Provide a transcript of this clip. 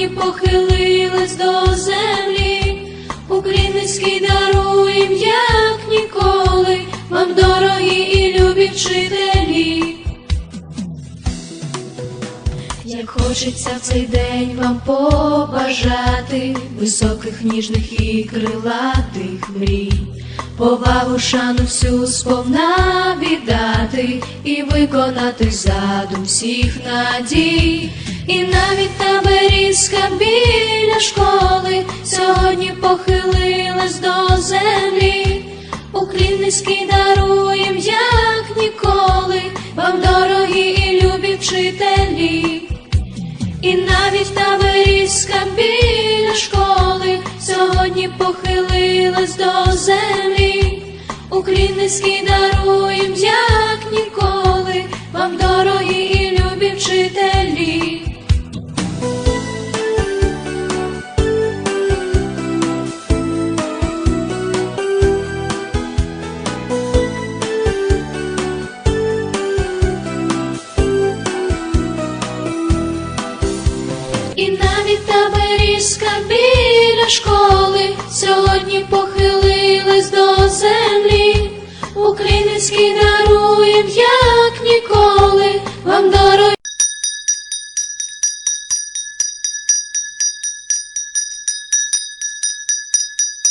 Сьогодні похилилась до землі. Уклін низький даруєм, як ніколи, вам дорогі і любі вчителі. Як хочеться в цей день вам побажати високих, ніжних і крилатих мрій, повагу, шану всю сповна віддати і виконати задум всіх надій, і навіть та берізка біля школи сьогодні похилилась до землі. Уклін низький даруєм, як ніколи, вам дорогі і любі вчителі. І навіть та берізка біля школи сьогодні похилилась до землі. Уклін низький даруєм, землі. Український даруєм,